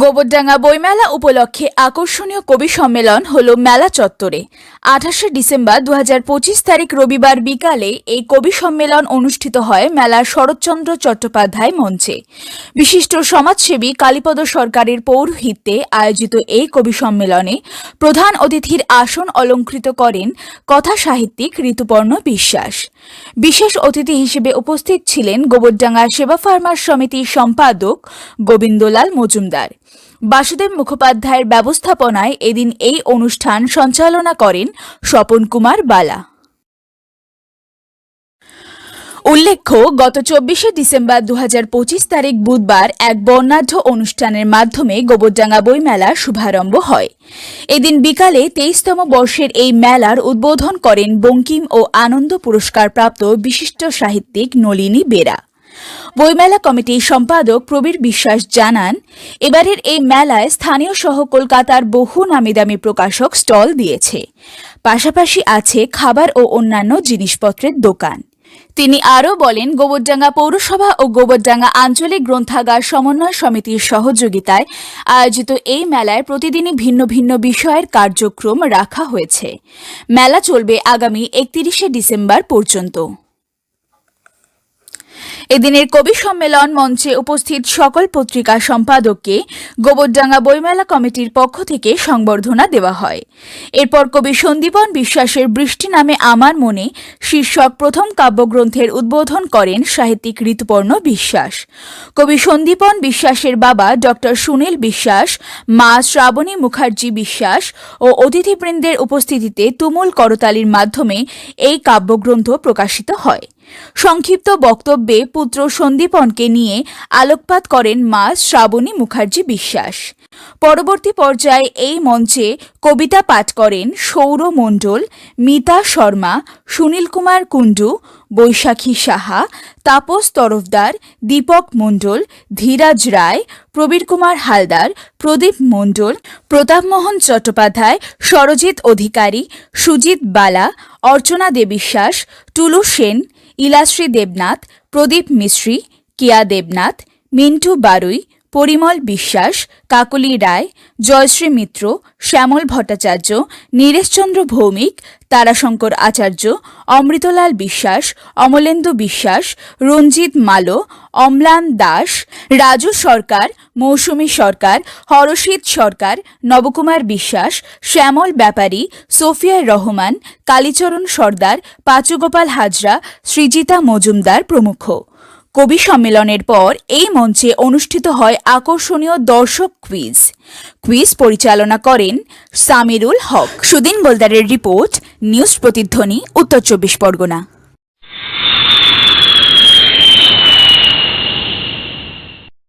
গোবরডাঙ্গা বইমেলা উপলক্ষে আকর্ষণীয় কবি সম্মেলন হল মেলা চত্বরে। আঠাশে ডিসেম্বর দুহাজার পঁচিশ তারিখ রবিবার বিকালে এই কবি সম্মেলন অনুষ্ঠিত হয় মেলার শরৎচন্দ্র চট্টোপাধ্যায় মঞ্চে। বিশিষ্ট সমাজসেবী কালীপদ সরকারের পৌরোহিত্যে আয়োজিত এই কবি সম্মেলনে প্রধান অতিথির আসন অলঙ্কৃত করেন কথা সাহিত্যিক ঋতুপর্ণ বিশ্বাস। বিশেষ অতিথি হিসেবে উপস্থিত ছিলেন গোবরডাঙ্গা সেবা ফার্মার সমিতির সম্পাদক গোবিন্দলাল মজুমদার। বাসুদেব মুখোপাধ্যায়ের ব্যবস্থাপনায় এদিন এই অনুষ্ঠান সঞ্চালনা করেন স্বপন কুমার বালা। উল্লেখ্য, গত চব্বিশে ডিসেম্বর দু হাজার পঁচিশ তারিখ বুধবার এক বর্ণাঢ্য অনুষ্ঠানের মাধ্যমে গোবরডাঙ্গা বইমেলার শুভারম্ভ হয়। এদিন বিকালে তেইশতম বর্ষের এই মেলার উদ্বোধন করেন বঙ্কিম ও আনন্দ পুরস্কার প্রাপ্ত বিশিষ্ট সাহিত্যিক নলিনী বেরা। বইমেলা কমিটির সম্পাদক প্রবীর বিশ্বাস জানান, এবারের এই মেলায় স্থানীয় সহ কলকাতার বহু নামিদামি প্রকাশক স্টল দিয়েছে। পাশাপাশি আছে খাবার ও অন্যান্য জিনিসপত্রের দোকান। তিনি আরও বলেন, গোবরডাঙ্গা পৌরসভা ও গোবরডাঙ্গা আঞ্চলিক গ্রন্থাগার সমন্বয় সমিতির সহযোগিতায় আয়োজিত এই মেলায় প্রতিদিনই ভিন্ন ভিন্ন বিষয়ের কার্যক্রম রাখা হয়েছে। মেলা চলবে আগামী একত্রিশে ডিসেম্বর পর্যন্ত। এদিনের কবি সম্মেলন মঞ্চে উপস্থিত সকল পত্রিকা সম্পাদককে গোবরডাঙ্গা বইমেলা কমিটির পক্ষ থেকে সংবর্ধনা দেওয়া হয়। এরপর কবি সন্দীপন বিশ্বাসের বৃষ্টি নামে আমার মনে শীর্ষক প্রথম কাব্যগ্রন্থের উদ্বোধন করেন সাহিত্যিক ঋতুপর্ণ বিশ্বাস। কবি সন্দীপন বিশ্বাসের বাবা ডক্টর সুনীল বিশ্বাস, মা শ্রাবণী মুখার্জি বিশ্বাস ও অতিথিবৃন্দের উপস্থিতিতে তুমুল করতালির মাধ্যমে এই কাব্যগ্রন্থ প্রকাশিত হয়। সংক্ষিপ্ত বক্তব্যে পুত্র সন্দীপনকে নিয়ে আলোকপাত করেন মা শ্রাবণী মুখার্জি বিশ্বাস। পরবর্তী পর্যায়ে এই মঞ্চে কবিতা পাঠ করেন সৌর মণ্ডল, মিতা শর্মা, সুনীল কুমার কুণ্ডু, বৈশাখী সাহা, তাপস তরফদার, দীপক মণ্ডল, ধীরাজ রায়, প্রবীর কুমার হালদার, প্রদীপ মণ্ডল প্রতাপমোহন চট্টোপাধ্যায়, সরজিৎ অধিকারী, সুজিত বালা, অর্চনা দেবিশ্বাস টুলু সেন ইলাশ্রী দেবনাথ প্রদীপ মিশ্রী কিয়া দেবনাথ মিন্টু বারুই পরিমল বিশ্বাস, কাকলি রায়, জয়শ্রী মিত্র, শ্যামল ভট্টাচার্য, নীরেশচন্দ্র ভৌমিক, তারাশঙ্কর আচার্য, অমৃতলাল বিশ্বাস, অমলেন্দু বিশ্বাস, রঞ্জিত মালো, অম্লান দাস, রাজু সরকার, মৌসুমী সরকার হরশীত সরকার, নবকুমার বিশ্বাস, শ্যামল ব্যাপারী, সোফিয়া রহমান, কালীচরণ সর্দার, পাচুগোপাল হাজরা, সৃজিতা মজুমদার প্রমুখ। কবি সম্মেলনের পর এই মঞ্চে অনুষ্ঠিত হয় আকর্ষণীয় দর্শক কুইজ কুইজ পরিচালনা করেন সামিরুল হক। সুদিন বলদারের রিপোর্ট, নিউজ প্রতিধ্বনি, উত্তর চব্বিশ পরগনা।